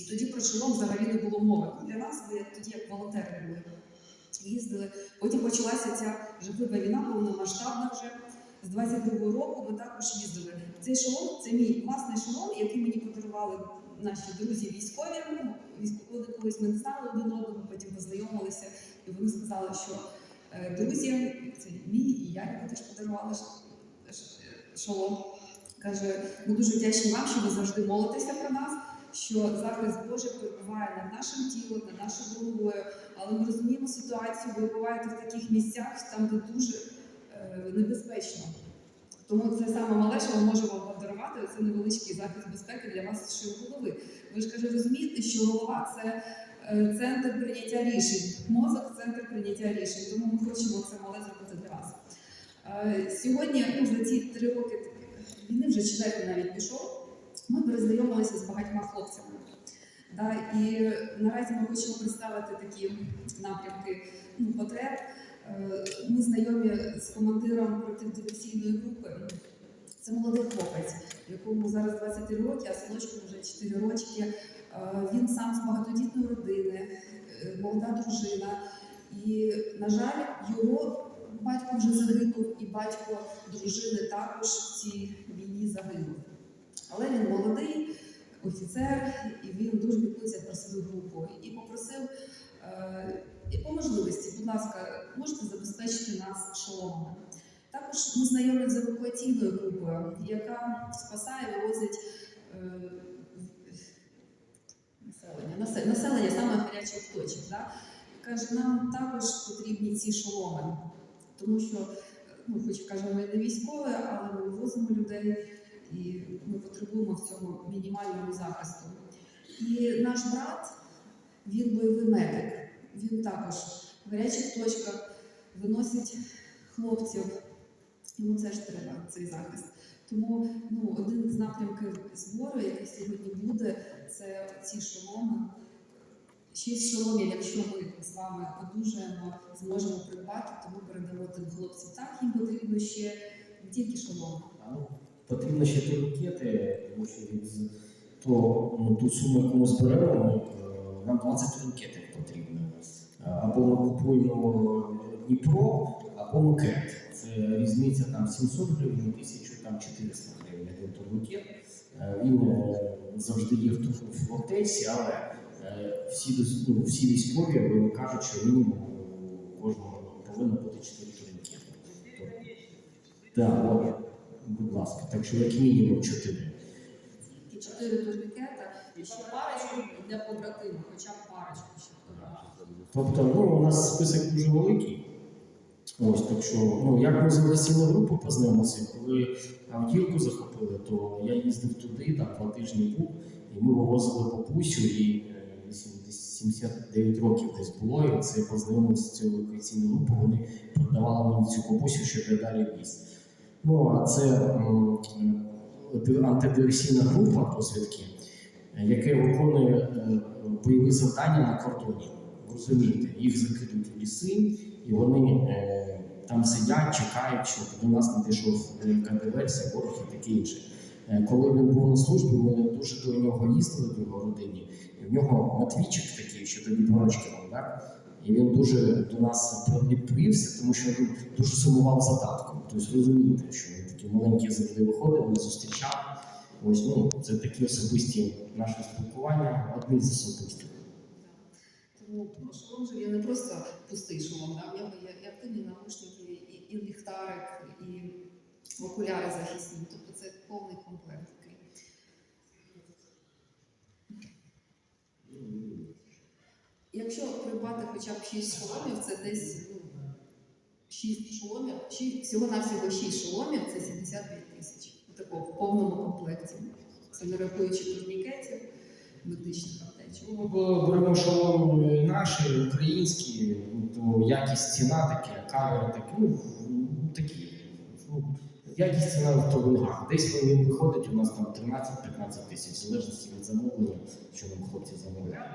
І тоді про шолом взагалі не було мови. Для нас ви тоді як волонтери були. Їздили. Потім почалася ця жахлива війна, повномасштабна вже. З 22-го року ми також їздили. Цей шолом це мій власний шолом, який мені подарували наші друзі військові. Ну, військові колись ми не знали один одного, потім познайомилися, і вони сказали, що е, друзі, це мій і я йому теж подарувала шолом. Каже, ми дуже вдячні вам, що ви завжди молитеся про нас, що захист Божий перебуває над нашим тілом, над нашою головою. Але ми розуміємо ситуацію, ви буваєте в таких місцях, там, де дуже е, небезпечно. Тому це саме мале, що ми можемо вам подарувати, це невеличкий захист безпеки для вас з голови. Ви ж каже, розумієте, що голова це е, центр прийняття рішень, мозок центр прийняття рішень. Тому ми хочемо це мале зробити для вас. Е, Сьогодні, ну, за ці три роки війни, вже четвертий навіть пішов, ми перезнайомилися з багатьма хлопцями. Да, і наразі ми хочемо представити такі напрямки ну, потреб. Е, Ми знайомі з командиром протидиверсійної групи. Це молодий хлопець, якому зараз 23 роки, а синочку вже 4 рочки. Е, Він сам з багатодітної родини, е, молода дружина. І, на жаль, його батько вже загинув, і батько дружини також в цій війні загинув. Але він офіцер, і він дуже піклується про свою групу. І попросив е, і по можливості, будь ласка, можете забезпечити нас шоломами. Також ми знайомі з евакуаційною групою, яка спасає, вивозить е, населення, населення саме гарячих точок. Да? Каже, нам також потрібні ці шоломи, тому що, ну, хоч кажемо, ми не військові, але ми вивозимо людей і ми потребуємо в цьому мінімальному захисту. І наш брат, він бойовий медик. Він також в гарячих точках виносить хлопців. Йому це ж треба цей захист. Тому ну, один з напрямків збору, який сьогодні буде, це ці шоломи. Шість шоломів, якщо ми з вами одужаємо, зможемо придбати, тому передамо тим хлопцям. Так їм потрібно ще не тільки шоломи. Потрібно ще турнікети, тому що від то, ну, ту суму, яку ми зберемо, е, нам 20 турнікетів потрібно. Або ми купуємо Дніпро, або Мукет. Це різниця там 700 гривень, 1400 гривень один турнікет. Е, Він е, завжди є в ту- але всі, ну, всі військові кажуть, що мінімум кожного повинно бути 4 турнікети. Так, от, будь ласка, так що як мінімум 4. І чотири турнікета, і ще парочку для побратимів, хоча б парочку ще. Тобто, ну, у нас список дуже великий. Ось, так що, ну, як ми з евакуаційною групою познайомилися, коли автівку захопили, то я їздив туди, там два тижні був, і ми вивозили бабусю, і е, 80 79 років десь було, і це я познайомився з цією евакуаційною групою, вони продавали мені цю бабусю, щоб я далі віз. Ну, а це антидиверсійна група розвідки, яка виконує е, бойові завдання на кордоні. Розумієте, їх закидують в ліси, і вони е, там сидять, чекають, щоб до нас не дійшов диверсія, ворог і таке інше. Е, коли він був на службі, ми дуже до нього їздили до його родині, і в нього матвійчик такий, що тобі два рочки мав, так? І він дуже до нас відповівся, тому що він дуже сумував за татком. Тобто розумієте, що він такі маленькі завжди виходив, не зустрічав. Ось ну це такі особисті наші спілкування, одні з особистих. Тому є не просто пустий шолом, да? нього є і активні наушники, і, і ліхтарик, і окуляри захисні. Тобто це повний комплект такий. Якщо хоча б 6 шоломів, це десь ну, 6 шоломів, шість- всього-навсього 6 шоломів це 75 тисяч. Такого в повному комплекті. Це не рахуючи турнікетів, медичних аптечок. Ну, Ми беремо шолом наші, українські, ну, то якість ціна таке, камера такі, ну, ну, такі. Ну, якість ціна то він. Десь він виходить, у нас там 13-15 тисяч, в залежності від замовлення, що нам хлопці замовляють.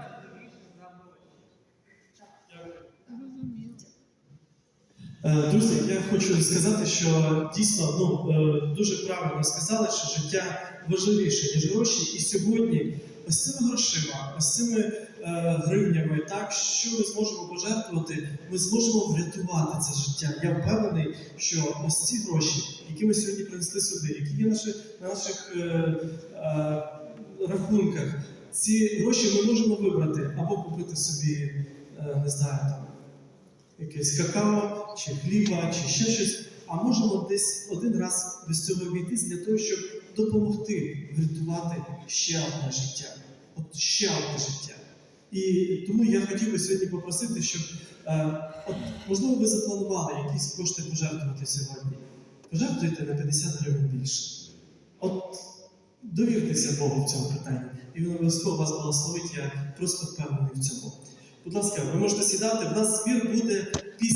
Е, Друзі, я хочу сказати, що дійсно ну, е, дуже правильно сказали, що життя важливіше, ніж гроші. І сьогодні ось цими грошима, ось цими е, гривнями, так що ми зможемо пожертвувати, ми зможемо врятувати це життя. Я впевнений, що ось ці гроші, які ми сьогодні принесли сюди, які є наші, на наших е, е, рахунках, ці гроші ми можемо вибрати або купити собі, не знаю, там якесь какао, чи хліба, чи ще щось. А можемо десь один раз без цього обійтись для того, щоб допомогти врятувати ще одне життя. От ще одне життя. І тому я хотів би сьогодні попросити, щоб е, от, можливо ви запланували якісь кошти пожертвувати сьогодні. Пожертвуйте на 50 гривень більше. От довіртеся Богу в цьому питанні, і він обов'язково вас благословить. Я просто впевнений в цьому. Будь ласка, ви можете сідати. В нас збір буде після.